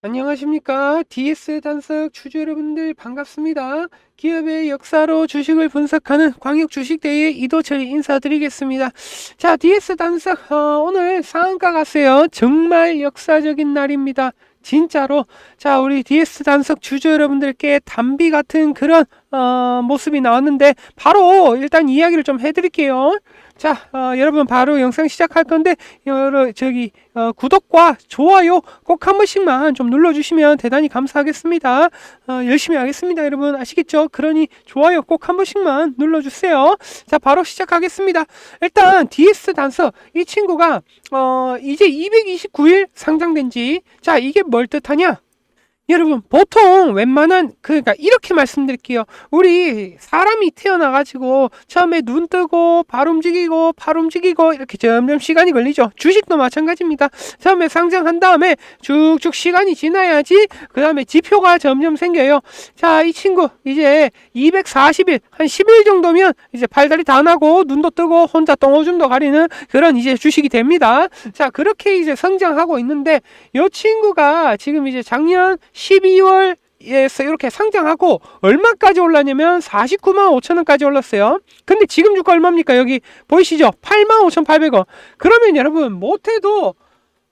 안녕하십니까. DS 단석 주주 여러분들 반갑습니다. 기업의 역사로 주식을 분석하는 광역 주식대의 이도철이 인사드리겠습니다. 자, DS 단석, 어, 오늘 상한가 갔어요. 정말 역사적인 날입니다. 진짜로. 자, 우리 DS 단석 주주 여러분들께 담비 같은 그런, 어, 모습이 나왔는데, 바로 일단 이야기를 좀 해드릴게요. 자, 어, 여러분 바로 영상 시작할 건데, 여러, 저기, 어, 구독과 좋아요 꼭 한 번씩만 좀 눌러주시면 대단히 감사하겠습니다. 어, 열심히 하겠습니다, 여러분. 아시겠죠? 그러니 좋아요 꼭 한 번씩만 눌러주세요. 자, 바로 시작하겠습니다. 일단 DS 단서 이 친구가 어, 이제 229일 상장된 지, 자, 이게 뭘 뜻하냐? 여러분 보통 웬만한 그러니까 이렇게 말씀드릴게요. 우리 사람이 태어나 가지고 처음에 눈 뜨고 발 움직이고 팔 움직이고 이렇게 점점 시간이 걸리죠. 주식도 마찬가지입니다. 처음에 상장한 다음에 쭉쭉 시간이 지나야지 그 다음에 지표가 점점 생겨요. 자, 이 친구 이제 240일 한 10일 정도면 이제 팔다리 다 나고 눈도 뜨고 혼자 똥오줌도 가리는 그런 이제 주식이 됩니다. 자, 그렇게 이제 성장하고 있는데 이 친구가 지금 이제 작년 12월 에서 이렇게 상장하고 얼마까지 올랐냐면 49만 5천 원까지 올랐어요. 근데 지금 주가 얼마입니까? 여기 보이시죠? 8만 5,800원. 그러면 여러분 못해도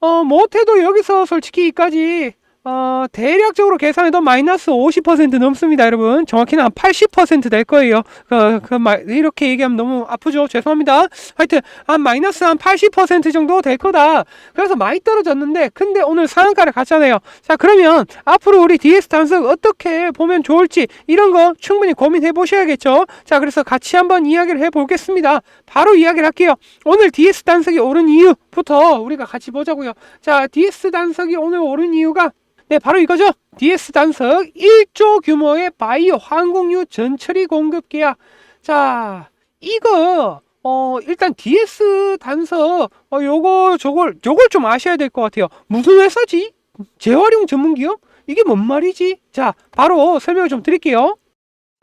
어 못해도 여기서 솔직히 이까지 어, 대략적으로 계산해도 마이너스 50% 넘습니다, 여러분. 정확히는 한 80%될 거예요. 그, 그, 마, 이렇게 얘기하면 너무 아프죠? 죄송합니다. 하여튼, 한 마이너스 한 80% 정도 될 거다. 그래서 많이 떨어졌는데, 근데 오늘 상한가를 갔잖아요. 자, 그러면 앞으로 우리 DS 단석 어떻게 보면 좋을지, 이런 거 충분히 고민해 보셔야겠죠? 자, 그래서 같이 한번 이야기를 해 보겠습니다. 바로 이야기를 할게요. 오늘 DS 단석이 오른 이유부터 우리가 같이 보자고요. 자, DS 단석이 오늘 오른 이유가 네, 바로 이거죠. DS 단석 1조 규모의 바이오 항공유 전처리 공급 계약. 자, 이거 어 일단 DS 단석 어 요거 저걸 요걸 좀 아셔야 될 것 같아요. 무슨 회사지? 재활용 전문 기업? 이게 뭔 말이지? 자, 바로 설명을 좀 드릴게요.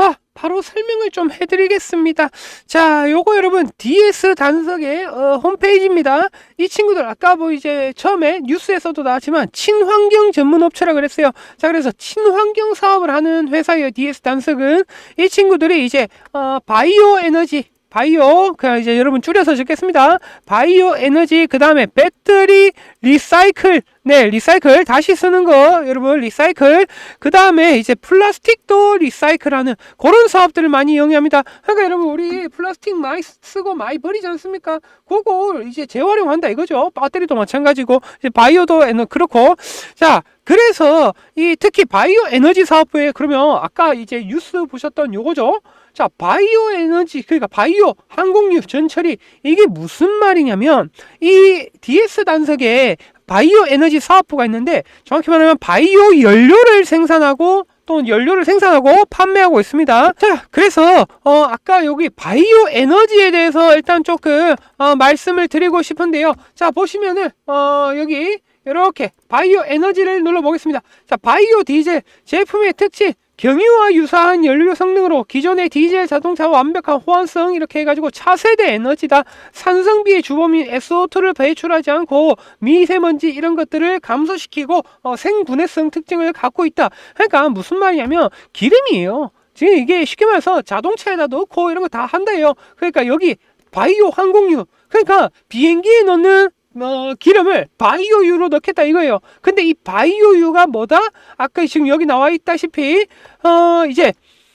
자, 바로 설명을 좀 해드리겠습니다. 자, 요거 여러분 DS 단석의 어, 홈페이지입니다. 이 친구들 아까 뭐 이제 처음에 뉴스에서도 나왔지만 친환경 전문 업체라 그랬어요. 자, 그래서 친환경 사업을 하는 회사예요. DS 단석은 이 친구들이 이제 어, 바이오 에너지 바이오 그 이제 여러분 줄여서 적겠습니다. 바이오 에너지 그 다음에 배터리 리사이클 네 리사이클 다시 쓰는 거 여러분 리사이클 그 다음에 이제 플라스틱도 리사이클하는 그런 사업들을 많이 이용합니다. 그러니까 여러분 우리 플라스틱 많이 쓰고 많이 버리지 않습니까? 그걸 이제 재활용한다 이거죠. 배터리도 마찬가지고 이제 바이오도 에너 그렇고 자 그래서 이 특히 바이오 에너지 사업부에 그러면 아까 이제 뉴스 보셨던 요거죠. 자, 바이오 에너지, 그러니까 바이오 항공유 전처리, 이게 무슨 말이냐면, 이 DS 단석에 바이오 에너지 사업부가 있는데, 정확히 말하면 바이오 연료를 생산하고, 또 연료를 생산하고 판매하고 있습니다. 자, 그래서 어 아까 여기 바이오 에너지에 대해서 일단 조금 어, 말씀을 드리고 싶은데요. 자, 보시면은 어 여기 이렇게 바이오 에너지를 눌러 보겠습니다. 자, 바이오 디젤 제품의 특징 경유와 유사한 연료 성능으로 기존의 디젤 자동차와 완벽한 호환성 이렇게 해가지고 차세대 에너지다. 산성비의 주범인 SO2를 배출하지 않고 미세먼지 이런 것들을 감소시키고 어, 생분해성 특징을 갖고 있다. 그러니까 무슨 말이냐면 기름이에요. 지금 이게 쉽게 말해서 자동차에다 넣고 이런 거 다 한다요. 그러니까 여기 바이오 항공유. 그러니까 비행기에 넣는 어, 기름을 바이오유로 넣겠다 이거예요. 근데 이 바이오유가 뭐다? 아까 지금 여기 나와 있다시피 어, 이제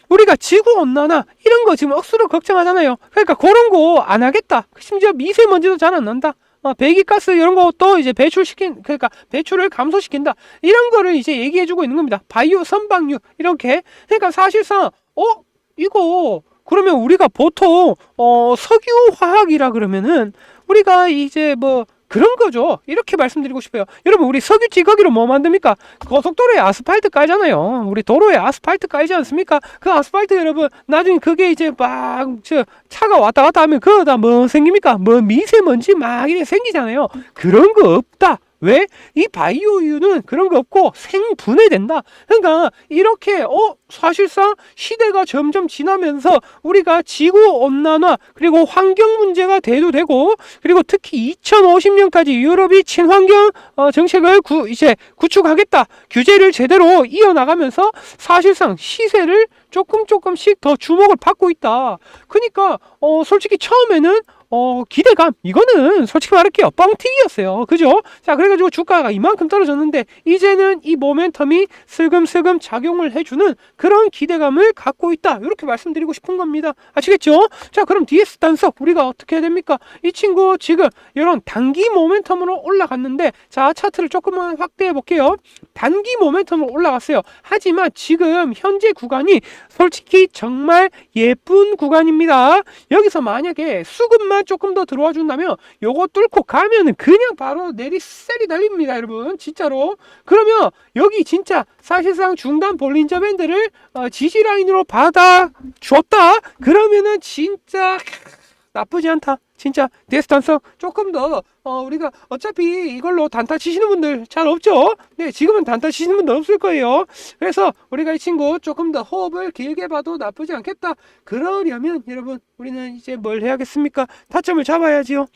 우리가 지구 온난화 이런 거 지금 억수로 걱정하잖아요. 그러니까 그런 거 안 하겠다. 심지어 미세먼지도 잘 안 난다. 어, 배기가스 이런 것도 이제 배출시킨 그러니까 배출을 감소시킨다. 이런 거를 이제 얘기해주고 있는 겁니다. 바이오 선방유 이렇게. 그러니까 사실상 어 이거 그러면 우리가 보통 어 석유 화학이라 그러면은 우리가 이제 뭐 그런 거죠. 이렇게 말씀드리고 싶어요. 여러분, 우리 석유 찌꺼기로 뭐 만듭니까? 고속도로에 아스팔트 깔잖아요. 우리 도로에 아스팔트 깔지 않습니까? 그 아스팔트 여러분, 나중에 그게 이제 막, 저, 차가 왔다 갔다 하면 그거다 뭐 생깁니까? 뭐 미세먼지 막 이래 생기잖아요. 그런 거 없다. 왜? 이 바이오유는 그런 거 없고 생분해된다. 그러니까 이렇게 어 사실상 시대가 점점 지나면서 우리가 지구 온난화 그리고 환경 문제가 대두되고 그리고 특히 2050년까지 유럽이 친환경 어, 정책을 구, 이제 구축하겠다. 규제를 제대로 이어나가면서 사실상 시세를 조금 조금씩 더 주목을 받고 있다. 그러니까 어 솔직히 처음에는 어, 기대감. 이거는 솔직히 말할게요. 뻥튀기였어요. 그죠? 자, 그래가지고 주가가 이만큼 떨어졌는데, 이제는 이 모멘텀이 슬금슬금 작용을 해주는 그런 기대감을 갖고 있다. 이렇게 말씀드리고 싶은 겁니다. 아시겠죠? 자, 그럼 DS 단석, 우리가 어떻게 해야 됩니까? 이 친구 지금 이런 단기 모멘텀으로 올라갔는데, 자, 차트를 조금만 확대해 볼게요. 단기 모멘텀으로 올라갔어요. 하지만 지금 현재 구간이 솔직히 정말 예쁜 구간입니다. 여기서 만약에 수급만 조금 더 들어와 준다면 요거 뚫고 가면은 그냥 바로 내리셀이 달립니다, 여러분. 진짜로. 그러면 여기 진짜 사실상 중단 볼린저 밴드를 어, 지지 라인으로 받아 줬다. 그러면은 진짜 나쁘지 않다. 진짜 디스턴스 조금 더 어, 우리가 어차피 이걸로 단타 치시는 분들 잘 없죠? 네, 지금은 단타 치시는 분들 없을 거예요. 그래서 우리가 이 친구 조금 더 호흡을 길게 봐도 나쁘지 않겠다. 그러려면 여러분 우리는 이제 뭘 해야겠습니까? 타점을 잡아야지요.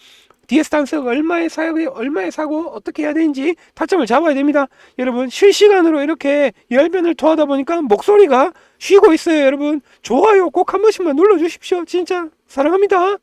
DS 단서가 얼마에 사고 얼마에 사고 어떻게 해야 되는지 타점을 잡아야 됩니다. 여러분 실시간으로 이렇게 열변을 토하다 보니까 목소리가 쉬고 있어요, 여러분. 좋아요 꼭 한 번씩만 눌러 주십시오. 진짜 사랑합니다.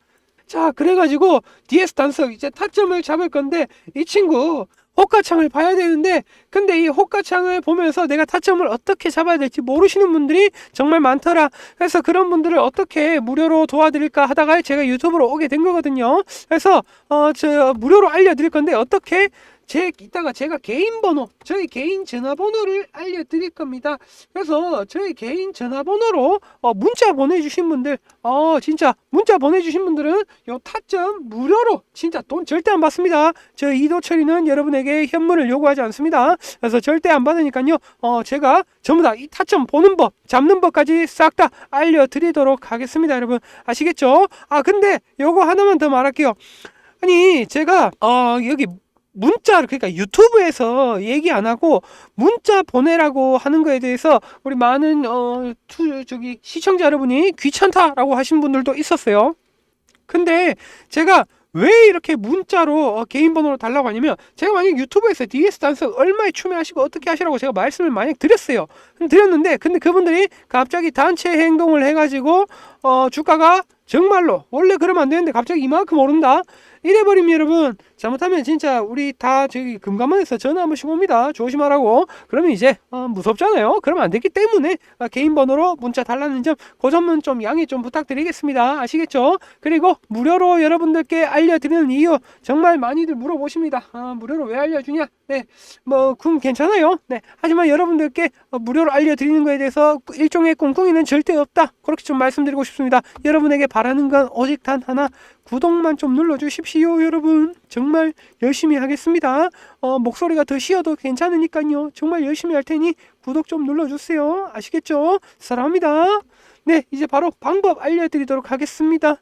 자, 그래가지고 DS 단석 이제 타점을 잡을 건데 이 친구 호가창을 봐야 되는데 근데 이 호가창을 보면서 내가 타점을 어떻게 잡아야 될지 모르시는 분들이 정말 많더라. 그래서 그런 분들을 어떻게 무료로 도와드릴까 하다가 제가 유튜브로 오게 된 거거든요. 그래서 어 저 무료로 알려드릴 건데 어떻게 제 이따가 제가 개인 번호, 저희 개인 전화번호를 알려드릴 겁니다. 그래서 저희 개인 전화번호로 어, 문자 보내주신 분들, 어 진짜 문자 보내주신 분들은 요 타점 무료로 진짜 돈 절대 안 받습니다. 저 이도철이는 여러분에게 현물을 요구하지 않습니다. 그래서 절대 안 받으니까요. 어 제가 전부 다 이 타점 보는 법, 잡는 법까지 싹 다 알려드리도록 하겠습니다, 여러분 아시겠죠? 아 근데 요거 하나만 더 말할게요. 아니 제가 어 여기 문자를 그러니까 유튜브에서 얘기 안 하고 문자 보내라고 하는 거에 대해서 우리 많은 어 투, 저기 시청자 여러분이 귀찮다라고 하신 분들도 있었어요. 근데 제가 왜 이렇게 문자로 어, 개인 번호를 달라고 하냐면 제가 만약 유튜브에서 DS 단서 얼마에 추매하시고 어떻게 하시라고 제가 말씀을 만약 드렸어요. 드렸는데 근데 그분들이 갑자기 단체 행동을 해가지고 어 주가가 정말로 원래 그러면 안 되는데 갑자기 이만큼 오른다. 이래버리면 여러분 잘못하면 진짜 우리 다 저기 금감원에서 전화 한 번씩 옵니다. 조심하라고. 그러면 이제 어, 무섭잖아요. 그러면 안 되기 때문에 어, 개인 번호로 문자 달라는 점, 그 점은 좀 양해 좀 부탁드리겠습니다. 아시겠죠? 그리고 무료로 여러분들께 알려드리는 이유 정말 많이들 물어보십니다. 아, 무료로 왜 알려주냐? 네, 뭐 그럼 괜찮아요. 네, 하지만 여러분들께 어, 무료로 알려드리는 거에 대해서 일종의 꿍꿍이는 절대 없다. 그렇게 좀 말씀드리고 싶습니다. 여러분에게 바라는 건 오직 단 하나. 구독만 좀 눌러주십시오, 여러분. 정말 열심히 하겠습니다. 어, 목소리가 더 쉬어도 괜찮으니까요. 정말 열심히 할 테니 구독 좀 눌러주세요. 아시겠죠? 사랑합니다. 네, 이제 바로 방법 알려드리도록 하겠습니다.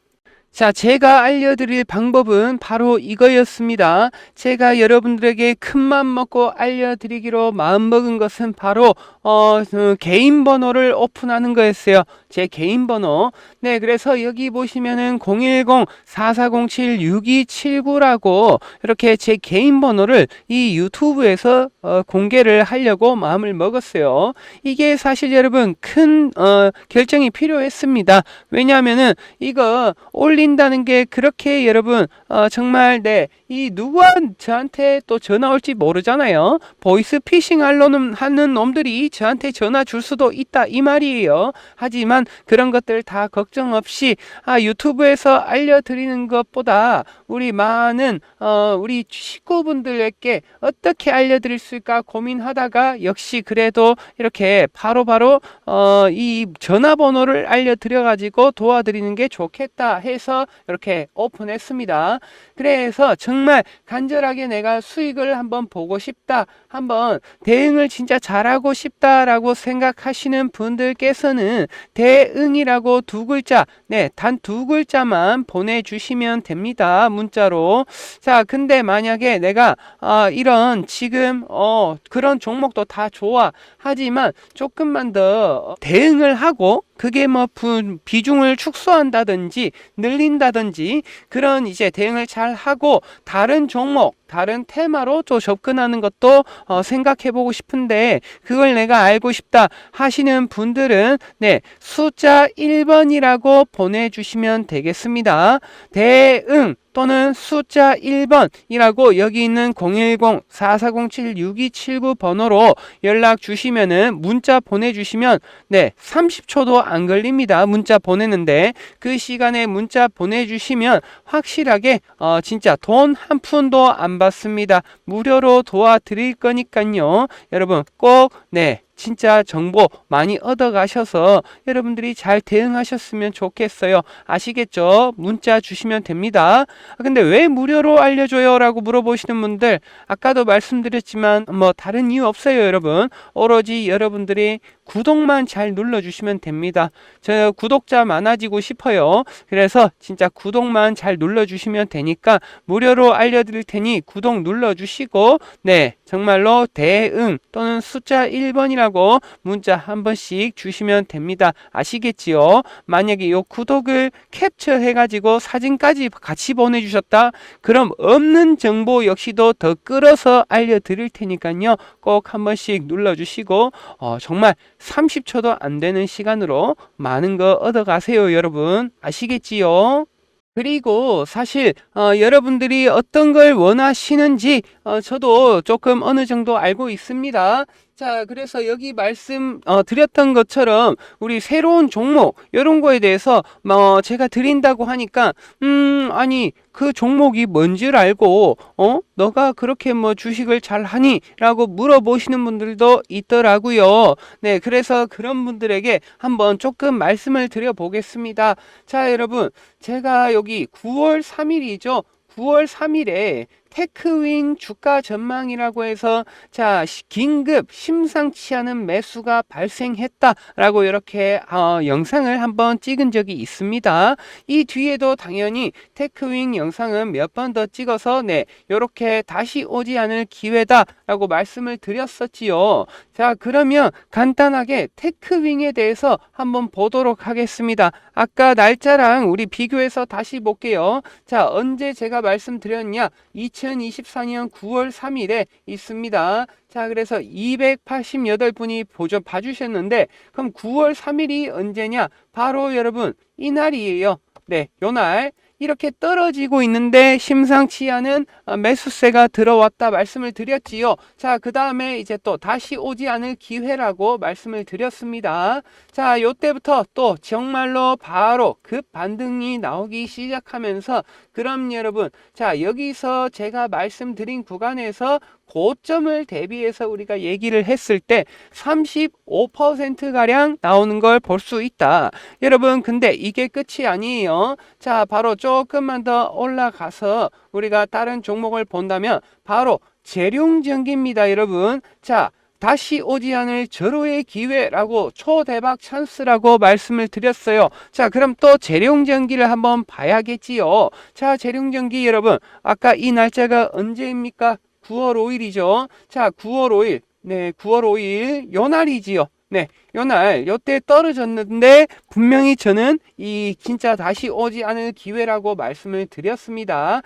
자, 제가 알려드릴 방법은 바로 이거였습니다. 제가 여러분들에게 큰맘 먹고 알려드리기로 마음먹은 것은 바로 어, 그 개인 번호를 오픈하는 거였어요. 제 개인 번호. 네, 그래서 여기 보시면은 010-4407-6279라고 이렇게 제 개인 번호를 이 유튜브에서 어, 공개를 하려고 마음을 먹었어요. 이게 사실 여러분 큰 어, 결정이 필요했습니다. 왜냐하면은 이거 올 린다는 게 그렇게 여러분 어, 정말 네, 이 누가 저한테 또 전화 올지 모르잖아요. 보이스 피싱 하려는 하는 놈들이 저한테 전화 줄 수도 있다 이 말이에요. 하지만 그런 것들 다 걱정 없이 아, 유튜브에서 알려드리는 것보다 우리 많은 어, 우리 식구분들에게 어떻게 알려드릴 수 있을까 고민하다가 역시 그래도 이렇게 바로바로 어, 이 전화번호를 알려드려 가지고 도와드리는 게 좋겠다 해서 이렇게 오픈했습니다. 그래서 정말 간절하게 내가 수익을 한번 보고 싶다. 한번 대응을 진짜 잘하고 싶다라고 생각하시는 분들께서는 대응이라고 두 글자, 네, 단 두 글자만 보내주시면 됩니다. 문자로. 자, 근데 만약에 내가 어, 이런 지금 어, 그런 종목도 다 좋아. 하지만 조금만 더 대응을 하고 그게 뭐 분, 비중을 축소한다든지 늘린다든지 그런 이제 대응을 잘 하고 다른 종목 다른 테마로 또 접근하는 것도 어, 생각해 보고 싶은데 그걸 내가 알고 싶다 하시는 분들은 네 숫자 1번이라고 보내주시면 되겠습니다. 대응 또는 숫자 1번이라고 여기 있는 010-4407-6279 번호로 연락 주시면은 문자 보내주시면 네 30초도 안 걸립니다. 문자 보내는데 그 시간에 문자 보내주시면 확실하게 어, 진짜 돈 한 푼도 안 받습니다 무료로 도와드릴 거니까요 여러분 꼭 네 진짜 정보 많이 얻어 가셔서 여러분들이 잘 대응하셨으면 좋겠어요. 아시겠죠? 문자 주시면 됩니다. 아, 근데 왜 무료로 알려줘요? 라고 물어보시는 분들, 아까도 말씀드렸지만, 뭐, 다른 이유 없어요, 여러분. 오로지 여러분들이 구독만 잘 눌러주시면 됩니다. 저 구독자 많아지고 싶어요. 그래서 진짜 구독만 잘 눌러주시면 되니까 무료로 알려드릴 테니 구독 눌러주시고, 네, 정말로 대응 또는 숫자 1번이라고 문자 한 번씩 주시면 됩니다. 아시겠지요? 만약에 요 구독을 캡처해 가지고 사진까지 같이 보내주셨다? 그럼 없는 정보 역시도 더 끌어서 알려드릴 테니까요. 꼭 한 번씩 눌러주시고 어, 정말 30초도 안 되는 시간으로 많은 거 얻어가세요, 여러분. 아시겠지요? 그리고 사실 어, 여러분들이 어떤 걸 원하시는지 어, 저도 조금 어느 정도 알고 있습니다. 자, 그래서 여기 말씀 어, 드렸던 것처럼 우리 새로운 종목 이런 거에 대해서 뭐 제가 드린다고 하니까 음 아니 그 종목이 뭔지를 알고 어 너가 그렇게 뭐 주식을 잘 하니라고 물어보시는 분들도 있더라고요. 네, 그래서 그런 분들에게 한번 조금 말씀을 드려 보겠습니다. 자, 여러분 제가 여기 9월 3일이죠. 9월 3일에 테크윙 주가 전망이라고 해서 자 긴급 심상치 않은 매수가 발생했다라고 이렇게 어, 영상을 한번 찍은 적이 있습니다. 이 뒤에도 당연히 테크윙 영상은 몇 번 더 찍어서 네 이렇게 다시 오지 않을 기회다라고 말씀을 드렸었지요. 자 그러면 간단하게 테크윙에 대해서 한번 보도록 하겠습니다. 아까 날짜랑 우리 비교해서 다시 볼게요. 자 언제 제가 말씀드렸냐 2024년 9월 3일에 있습니다. 자, 그래서 288분이 보조 봐주셨는데, 그럼 9월 3일이 언제냐? 바로 여러분, 이날이에요. 네, 요날. 이렇게 떨어지고 있는데 심상치 않은 어, 매수세가 들어왔다 말씀을 드렸지요. 자, 그 다음에 이제 또 다시 오지 않을 기회라고 말씀을 드렸습니다. 자, 요때부터 또 정말로 바로 급 반등이 나오기 시작하면서 그럼 여러분, 자, 여기서 제가 말씀드린 구간에서 고점을 대비해서 우리가 얘기를 했을 때 35%가량 나오는 걸 볼 수 있다. 여러분, 근데 이게 끝이 아니에요. 자, 바로 조금만 더 올라가서 우리가 다른 종목을 본다면 바로 재룡전기입니다, 여러분. 자, 다시 오지 않을 절호의 기회라고 초대박 찬스라고 말씀을 드렸어요. 자, 그럼 또 재룡전기를 한번 봐야겠지요. 자, 재룡전기 여러분, 아까 이 날짜가 언제입니까? 9월 5일이죠. 자, 9월 5일. 네, 9월 5일 요 날이지요. 네, 요날 요때 떨어졌는데 분명히 저는 이 진짜 다시 오지 않을 기회라고 말씀을 드렸습니다.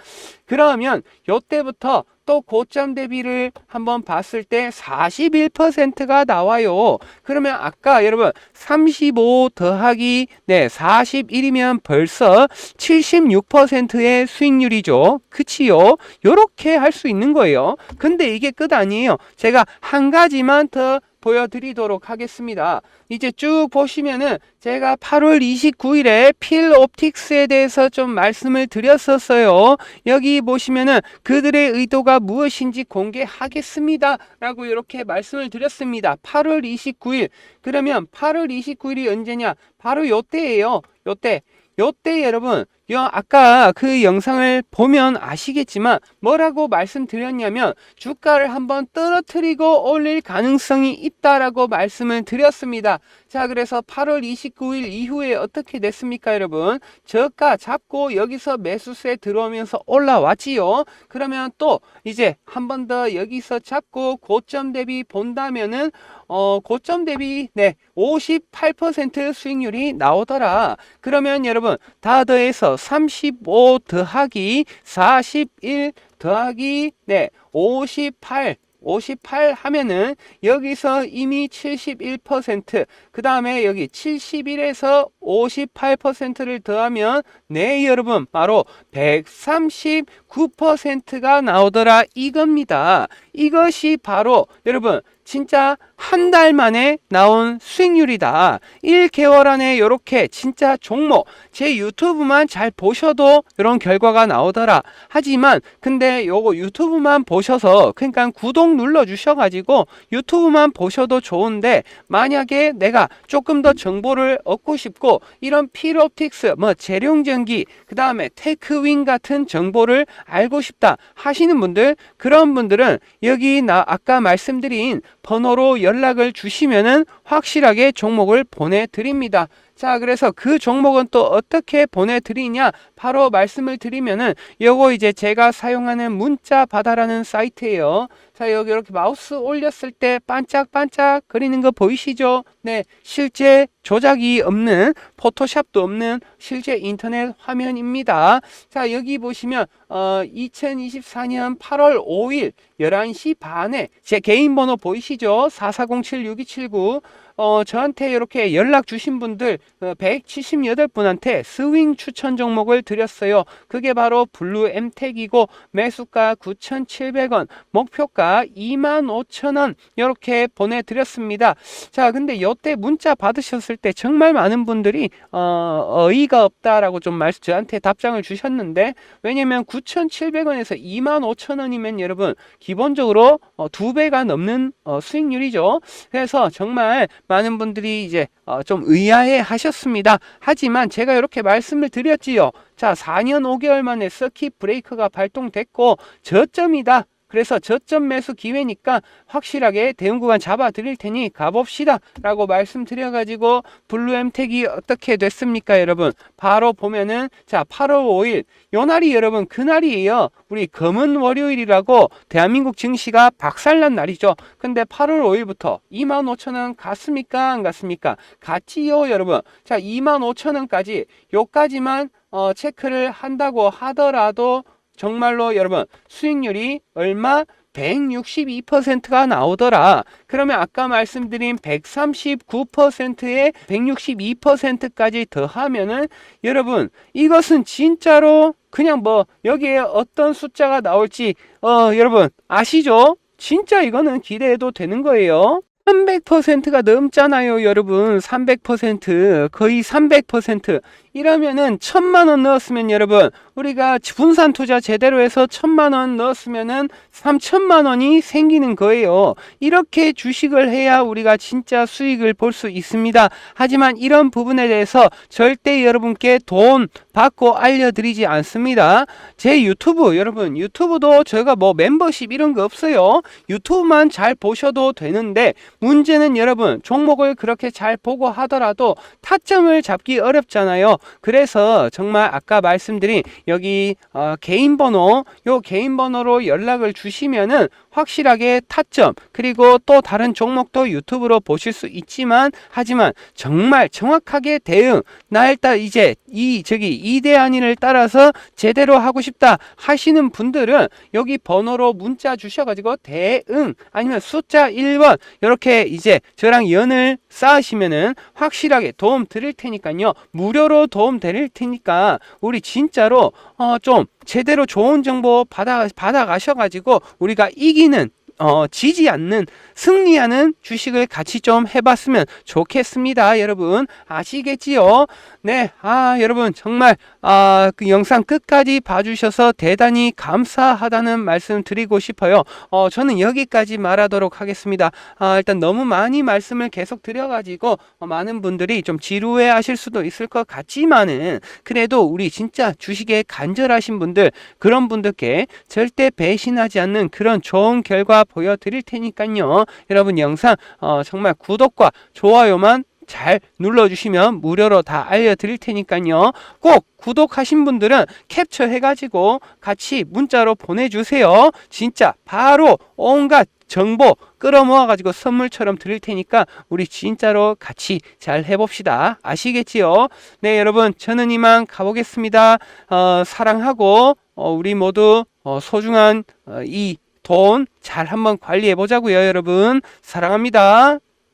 그러면 요때부터 또 고점 대비를 한번 봤을 때 41%가 나와요. 그러면 아까 여러분 35 더하기 네 41이면 벌써 76%의 수익률이죠. 그치요? 요렇게 할 수 있는 거예요. 근데 이게 끝 아니에요. 제가 한 가지만 더 보여드리도록 하겠습니다. 이제 쭉 보시면은 제가 8월 29일에 필 옵틱스에 대해서 좀 말씀을 드렸었어요. 여기 보시면은 그들의 의도가 무엇인지 공개하겠습니다. 라고 이렇게 말씀을 드렸습니다. 8월 29일. 그러면 8월 29일이 언제냐? 바로 요때예요. 요때. 요때 여러분 여, 아까 그 영상을 보면 아시겠지만 뭐라고 말씀드렸냐면 주가를 한번 떨어뜨리고 올릴 가능성이 있다라고 말씀을 드렸습니다. 자, 그래서 8월 29일 이후에 어떻게 됐습니까, 여러분? 저가 잡고 여기서 매수세 들어오면서 올라왔지요. 그러면 또 이제 한 번 더 여기서 잡고 고점 대비 본다면은 어, 고점 대비 네, 58% 수익률이 나오더라. 그러면 여러분 다 더해서 35 더하기 41 더하기 네, 58 58 하면은 여기서 이미 71%, 그 다음에 여기 71에서 58%를 더하면 네, 여러분, 바로 139%가 나오더라 이겁니다. 이것이 바로 여러분, 진짜 한 달 만에 나온 수익률이다. 1개월 안에 이렇게 진짜 종목 제 유튜브만 잘 보셔도 이런 결과가 나오더라. 하지만 근데 요거 유튜브만 보셔서 그러니까 구독 눌러 주셔 가지고 유튜브만 보셔도 좋은데 만약에 내가 조금 더 정보를 얻고 싶고 이런 필옵틱스 뭐 재룡전기 그다음에 테크윈 같은 정보를 알고 싶다 하시는 분들 그런 분들은 여기 나 아까 말씀드린 번호로 연락을 주시면은 확실하게 종목을 보내드립니다. 자, 그래서 그 종목은 또 어떻게 보내드리냐? 바로 말씀을 드리면은 요거 이제 제가 사용하는 문자 바다라는 사이트예요. 자, 여기 이렇게 마우스 올렸을 때 반짝반짝 거리는 거 보이시죠? 네, 실제 조작이 없는 포토샵도 없는 실제 인터넷 화면입니다. 자, 여기 보시면 어, 2024년 8월 5일 11시 반에 제 개인 번호 보이시죠? 4407-6279 어, 저한테 이렇게 연락 주신 분들 어, 178분한테 스윙 추천 종목을 드렸어요. 그게 바로 블루 엠텍이고 매수가 9,700원, 목표가 25,000원 이렇게 보내드렸습니다. 자, 근데 요때 문자 받으셨을 때 정말 많은 분들이 어, 어이가 없다라고 좀 말, 저한테 답장을 주셨는데 왜냐면 9,700원에서 25,000원이면 여러분 기본적으로 어, 두 배가 넘는 어, 수익률이죠. 그래서 정말 많은 분들이 이제 어, 좀 의아해 하셨습니다. 하지만 제가 이렇게 말씀을 드렸지요. 자, 4년 5개월 만에 서킷 브레이크가 발동됐고 저점이다. 그래서 저점 매수 기회니까 확실하게 대응 구간 잡아 드릴 테니 가봅시다 라고 말씀드려 가지고 블루엠텍이 어떻게 됐습니까 여러분? 바로 보면은 자 8월 5일. 요 날이 여러분 그날이에요. 우리 검은 월요일이라고 대한민국 증시가 박살난 날이죠. 근데 8월 5일부터 25,000원 갔습니까 안 갔습니까? 갔지요 여러분. 자 25,000원까지 요까지만 어, 체크를 한다고 하더라도 정말로 여러분 수익률이 얼마 162%가 나오더라. 그러면 아까 말씀드린 139%에 162%까지 더하면은 여러분 이것은 진짜로 그냥 뭐 여기에 어떤 숫자가 나올지 어 여러분 아시죠? 진짜 이거는 기대해도 되는 거예요. 300%가 넘잖아요, 여러분. 300%, 거의 300%. 이러면은 천만 원 넣었으면 여러분, 우리가 분산 투자 제대로 해서 천만 원 넣었으면은 3천만 원이 생기는 거예요. 이렇게 주식을 해야 우리가 진짜 수익을 볼 수 있습니다. 하지만 이런 부분에 대해서 절대 여러분께 돈 받고 알려드리지 않습니다. 제 유튜브, 여러분, 유튜브도 제가 뭐 멤버십 이런 거 없어요. 유튜브만 잘 보셔도 되는데, 문제는 여러분, 종목을 그렇게 잘 보고 하더라도 타점을 잡기 어렵잖아요. 그래서 정말 아까 말씀드린 여기 어, 개인 번호, 요 개인 번호로 연락을 주시면은 확실하게 타점 그리고 또 다른 종목도 유튜브로 보실 수 있지만 하지만 정말 정확하게 대응 나 일단 이제 이 저기 이대한인을 따라서 제대로 하고 싶다 하시는 분들은 여기 번호로 문자 주셔가지고 대응 아니면 숫자 1번 이렇게 이제 저랑 연을 쌓으시면은 확실하게 도움 드릴 테니까요. 무료로 도움 드릴 테니까 우리 진짜로 어 좀 제대로 좋은 정보 받아 받아 가셔가지고 우리가 이기는 어, 지지 않는 승리하는 주식을 같이 좀 해봤으면 좋겠습니다. 여러분 아시겠지요? 네, 아 여러분 정말 아, 그 영상 끝까지 봐주셔서 대단히 감사하다는 말씀 드리고 싶어요. 어, 저는 여기까지 말하도록 하겠습니다. 아, 일단 너무 많이 말씀을 계속 드려가지고 어, 많은 분들이 좀 지루해하실 수도 있을 것 같지만은 그래도 우리 진짜 주식에 간절하신 분들 그런 분들께 절대 배신하지 않는 그런 좋은 결과 보여드릴 테니까요. 여러분 영상 어, 정말 구독과 좋아요만 잘 눌러주시면 무료로 다 알려드릴 테니까요. 꼭 구독하신 분들은 캡처해가지고 같이 문자로 보내주세요. 진짜 바로 온갖 정보 끌어모아가지고 선물처럼 드릴 테니까 우리 진짜로 같이 잘 해봅시다. 아시겠지요? 네, 여러분 저는 이만 가보겠습니다. 어, 사랑하고 어, 우리 모두 어, 소중한 어, 이 돈 잘 한번 관리해 보자고요, 여러분. 사랑합니다.